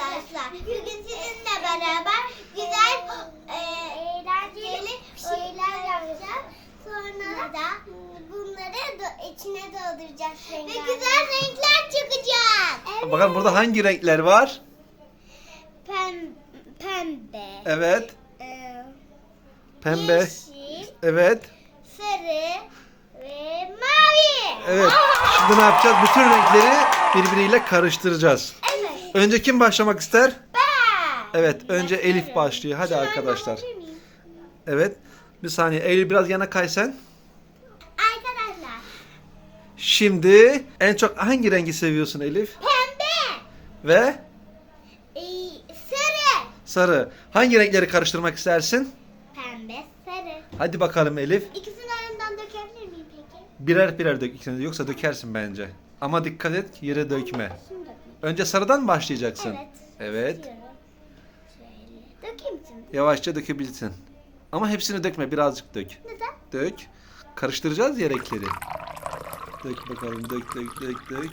arkadaşlar. Bugün sizinle beraber güzel e, eğlenceli şeyler yapacağız. Sonra da bunları do- içine dolduracağız. Ve güzel renkler çıkacak. Bakalım burada hangi renkler var? Pem, pembe. Evet. e, Pembe. Yeşil, Evet. sarı ve mavi. Evet. Şimdi ne yapacağız? Bütün renkleri birbiriyle karıştıracağız. Önce kim başlamak ister? Ben. Evet. Önce Elif başlıyor. Hadi Şunu arkadaşlar. Evet. Bir saniye. Eylül biraz yana kay sen. Arkadaşlar. Şimdi en çok hangi rengi seviyorsun Elif? Pembe. Ve Ee, sarı. sarı. Hangi renkleri karıştırmak istersin? Pembe, sarı. Hadi bakalım Elif. İkisini arasından dökebilir miyim peki? Birer birer dök ikisini yoksa dökersin bence. Ama dikkat et yere dökme. Dökeyim. Önce sarıdan mı başlayacaksın? Evet. Evet. Şöyle. Dökeyim şimdi. Yavaşça dökebilirsin. Ama hepsini dökme birazcık dök. Neden? Dök. Karıştıracağız ya renkleri. Dök bakalım dök dök dök dök.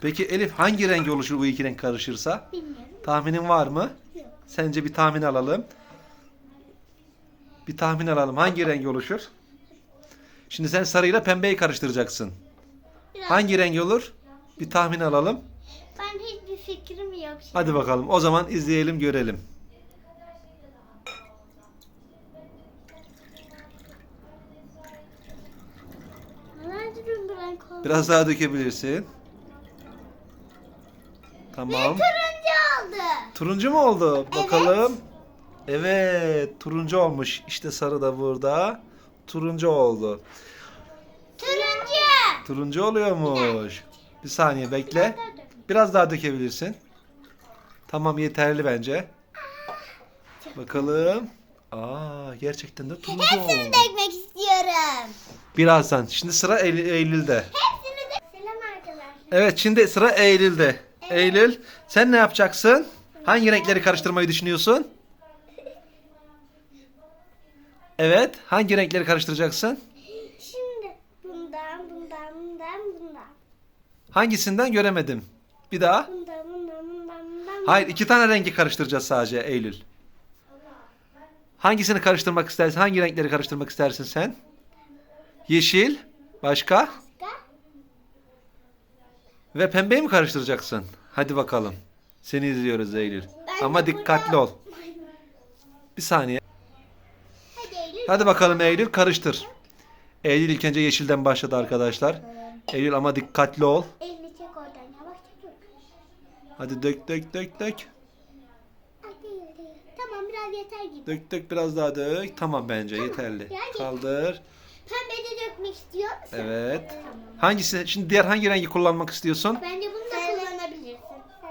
Peki Elif hangi renk oluşur bu iki renk karışırsa? Bilmiyorum. Tahminin var mı? Yok. Sence bir tahmin alalım. Bir tahmin alalım. Hangi renk oluşur? Şimdi sen sarıyla pembeyi karıştıracaksın. Biraz- Hangi renk olur? Bir tahmin alalım. Fikrim yok. şimdi. Hadi bakalım. O zaman izleyelim görelim. Biraz daha dökebilirsin. Tamam. Turuncu oldu. Turuncu mu oldu? Bakalım. Evet, turuncu olmuş. İşte sarı da burada. Turuncu oldu. Turuncu. Turuncu oluyormuş. Bir saniye bekle. Biraz daha dökebilirsin. Tamam yeterli bence. Bakalım. Aa gerçekten de turuncu Hepsini oldu. dökmek istiyorum. Birazdan. Şimdi sıra Eylül- Eylül'de. Hepsini dök. Selam arkadaşlar. Evet şimdi sıra Eylül'de. Eylül sen ne yapacaksın? Hangi renkleri karıştırmayı düşünüyorsun? Evet. Hangi renkleri karıştıracaksın? Şimdi bundan, bundan, bundan, bundan. Hangisinden göremedim. Bir daha. Bundan, bundan, bundan, bundan. Hayır iki tane rengi karıştıracağız sadece Eylül. Hangisini karıştırmak istersin? Hangi renkleri karıştırmak istersin sen? Yeşil. Başka? Ve pembeyi mi karıştıracaksın? Hadi bakalım. Seni izliyoruz Eylül. Ben Ama dikkatli ol. Bir saniye. Hadi Eylül. Hadi bakalım Eylül karıştır. Eylül ilk önce yeşilden başladı arkadaşlar. Eylül ama dikkatli ol. Elini çek oradan yavaşça dök. Hadi dök dök dök dök. Tamam biraz yeter gibi. Dök dök biraz daha dök. Tamam bence yeterli. Yani- Kaldır. Pembe de dökmek istiyor musun? Evet. Hangisi? Şimdi diğer hangi rengi kullanmak istiyorsun? Bence bunu da kullanabilirsin.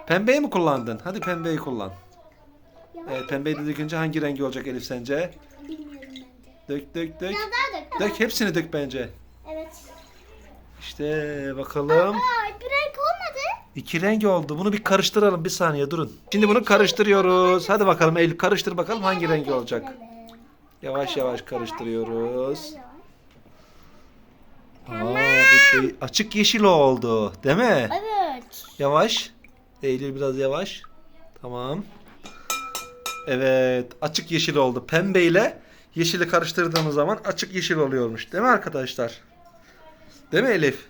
Pembeyi mi kullandın? Hadi pembeyi kullan. Evet pembeyi de dökünce hangi rengi olacak Elif sence? Bilmiyorum bence. Dök dök dök. Biraz daha dök. Dök hepsini dök bence. Evet. İşte bakalım. Aa olmadı. İki renk oldu. Bunu bir karıştıralım. Bir saniye durun. Şimdi bunu karıştırıyoruz. Hadi bakalım Eylül karıştır bakalım hangi rengi olacak. Yavaş yavaş karıştırıyoruz. Aa, bir- bir açık yeşil oldu. Değil mi? Evet. Yavaş. Eylül biraz yavaş. Tamam. Evet. Açık yeşil oldu. Pembe ile yeşili karıştırdığımız zaman açık yeşil oluyormuş. Değil mi arkadaşlar? Değil mi Elif?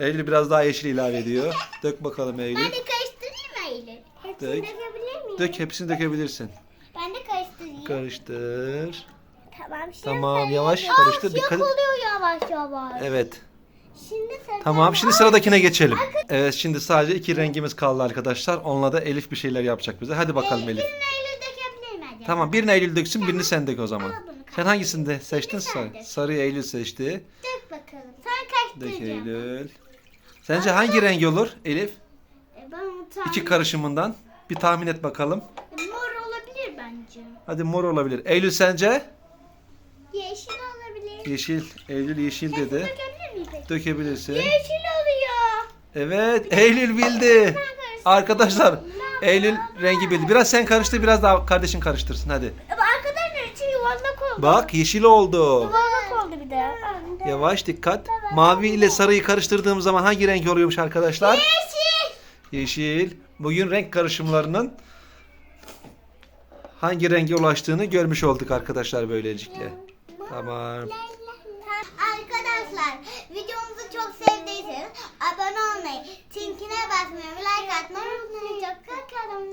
Eylül biraz daha yeşil ilave ediyor. Dök bakalım Eylül. Ben de karıştırayım mı Eylül? Hepsini Dök. dökebilir miyim? Dök hepsini dökebilirsin. Ben de karıştırayım. Karıştır. Tamam şimdi Tamam, yavaş Aa, karıştır, siyah dikkat et. oluyor yavaş yavaş. Evet. Şimdi Tamam şimdi sıradakine geçelim. Evet şimdi sadece iki rengimiz kaldı arkadaşlar. Onunla da Elif bir şeyler yapacak bize. Hadi bakalım Elif. Birini Eylül dökebilir mi acaba? Tamam birini Eylül döksün birini sen dök o zaman. Al bunu Sen hangisini de seçtin? sen Sarı. dök. Sarıyı Eylül seçti. Dök bakalım. Sen Dök karıştıracağım. Eylül. Sence hangi renk olur Elif? E, ben onu tahmin... İki karışımından. Bir tahmin et bakalım. Mor olabilir bence. Hadi mor olabilir. Eylül sence? Yeşil olabilir. Yeşil. Eylül yeşil dedi. Dökebilirsin. Yeşil oluyor. Evet, Eylül bildi. Arkadaşlar, Eylül rengi bildi. Biraz sen karıştır, biraz daha kardeşin karıştırsın hadi. Arkadaşlar için yuvarlak oldu. Bak, yeşil oldu. Yuvarlak oldu bir de. Yavaş dikkat. Mavi ile sarıyı karıştırdığım zaman hangi renk oluyormuş arkadaşlar? Yeşil. Yeşil. Bugün renk karışımlarının hangi renge ulaştığını görmüş olduk arkadaşlar böylelikle. Tamam. Arkadaşlar videomuzu çok sevdiyseniz abone olmayı, çinkine basmayı, like atmayı unutmayın. Çok korkarım.